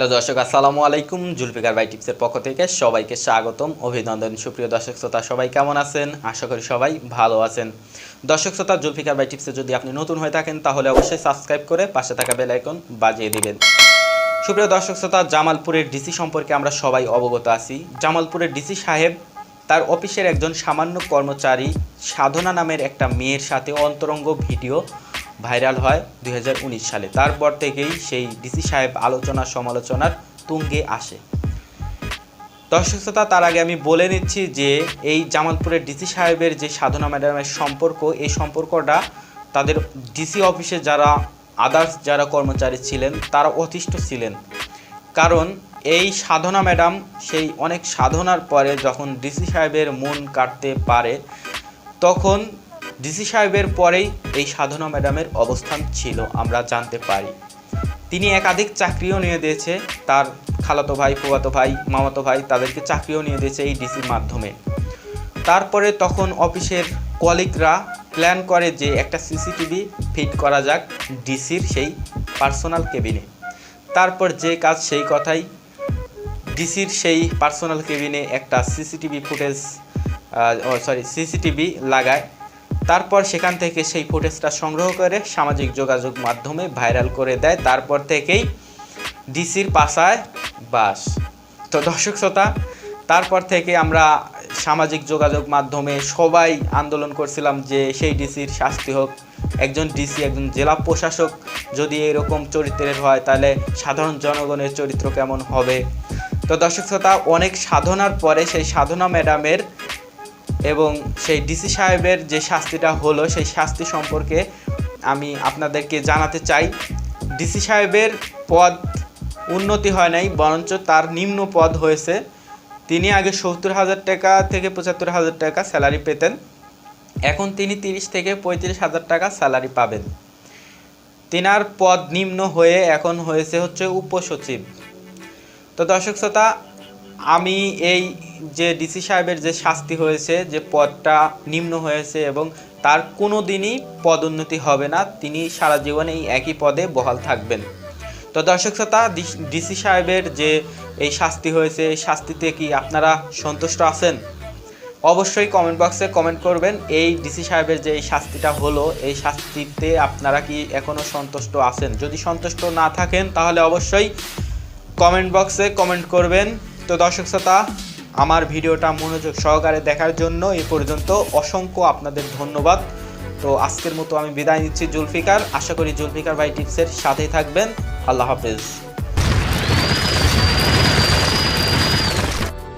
Hello দর্শক, আসসালামু আলাইকুম। জুলফিকার বাই টিপসের পক্ষ থেকে সবাইকে স্বাগতম, অভিনন্দন। সুপ্রিয় দর্শক শ্রোতা, সবাই কেমন আছেন? আশা করি সবাই ভালো আছেন। দর্শক শ্রোতা, জুলফিকার বাই টিপসে যদি আপনি নতুন হয়ে থাকেন, তাহলে অবশ্যই সাবস্ক্রাইব করে পাশে থাকা বেল আইকন বাজিয়ে দিবেন। সুপ্রিয় দর্শক শ্রোতা, জামালপুরের ডিসি সম্পর্কে আমরা সবাই অবগত আছি। জামালপুরের ডিসি সাহেব তার অফিসের একজন সামান্য কর্মচারী সাধনা নামের একটা মেয়ের সাথে অন্তরঙ্গ ভিডিও ভাইরাল হয় দুই হাজার উনিশ সালে। তারপর থেকেই সেই ডিসি সাহেব আলোচনা সমালোচনার তুঙ্গে আসে। দর্শক শ্রোতা তার আগে আমি বলে নিচ্ছি যে, এই জামালপুরের ডিসি সাহেবের যে সাধনা ম্যাডামের সম্পর্ক এই সম্পর্কটা তাদের ডিসি অফিসে যারা আদার্স যারা কর্মচারী ছিলেন, তারা অতিষ্ঠ ছিলেন। কারণ এই সাধনা ম্যাডাম সেই অনেক সাধনার পরে যখন ডিসি সাহেবের মন কাটতে পারে, তখন ডিসি সাহেবের পরেই এই সাধনা ম্যাডামের অবস্থান ছিল, আমরা জানতে পারি। তিনি একাধিক চাকরিও নিয়ে দিয়েছে, তার খালাতো ভাই ফুয়াতো ভাই, মামাতো ভাই তাদেরকে চাকরিও নিয়ে দিয়েছে এই ডিসির মাধ্যমে। তারপরে তখন অফিসের কলিগরা প্ল্যান করে যে একটা সিসিটিভি ফিট করা যাক ডিসির সেই পার্সোনাল কেবিনে। তারপর যে কাজ সেই কথাই ডিসির সেই পার্সোনাল কেবিনে একটা সিসিটিভি ফুটেজ সরি সিসিটিভি লাগায় তারপর সেখান থেকে সেই ফুটেজটা সংগ্রহ করে সামাজিক যোগাযোগ মাধ্যমে ভাইরাল করে দেয়। তারপর থেকেই ডিসির পাশায় বাস। তো দর্শক শ্রোতা, তারপর থেকে আমরা সামাজিক যোগাযোগ মাধ্যমে সবাই আন্দোলন করছিলাম যে সেই ডিসির শাস্তি হোক, একজন ডিসি, একজন জেলা প্রশাসক যদি এরকম চরিত্রের হয়, তাহলে সাধারণ জনগণের চরিত্র কেমন হবে? তো দর্শক শ্রোতা, অনেক সাধনার পরে সেই সাধনা ম্যাডামের এবং সেই ডিসি সাহেবের যে শাস্তিটা হলো, সেই শাস্তি সম্পর্কে আমি আপনাদেরকে জানাতে চাই। ডিসি সাহেবের পদ উন্নতি হয় নাই, বরঞ্চ তার নিম্ন পদ হয়েছে। তিনি আগে সত্তর হাজার টাকা থেকে পঁচাত্তর হাজার টাকা স্যালারি পেতেন। এখন তিনি তিরিশ থেকে পঁয়ত্রিশ হাজার টাকা স্যালারি পাবেন। তিনার পদ নিম্ন হয়ে এখন হয়েছে হচ্ছে উপসচিব। তো দর্শক শ্রোতা, আমি এই যে ডিসি সাহেবের যে শাস্তি হয়েছে, যে পদটা নিম্ন হয়েছে এবং তার কোনো দিনই পদোন্নতি হবে না, তিনি সারা জীবন এই একই পদে বহাল থাকবেন। তো দর্শক শ্রোতা ডিসি সাহেবের যে এই শাস্তি হয়েছে, এই শাস্তিতে কি আপনারা সন্তুষ্ট আছেন? অবশ্যই কমেন্ট বক্সে কমেন্ট করবেন, এই ডিসি সাহেবের যে এই শাস্তিটা হলো, এই শাস্তিতে আপনারা কি এখনও সন্তুষ্ট আছেন? যদি সন্তুষ্ট না থাকেন, তাহলে অবশ্যই কমেন্ট বক্সে কমেন্ট করবেন। তো দর্শক শ্রোতা আমার ভিডিওটা মনোযোগ সহকারে দেখার জন্য এ পর্যন্ত অসংখ্য আপনাদের ধন্যবাদ। তো আজকের মতো আমি বিদায় নিচ্ছি জুলফিকার। আশা করি জুলফিকার ভাই টিপসের সাথেই থাকবেন। আল্লাহ হাফেজ।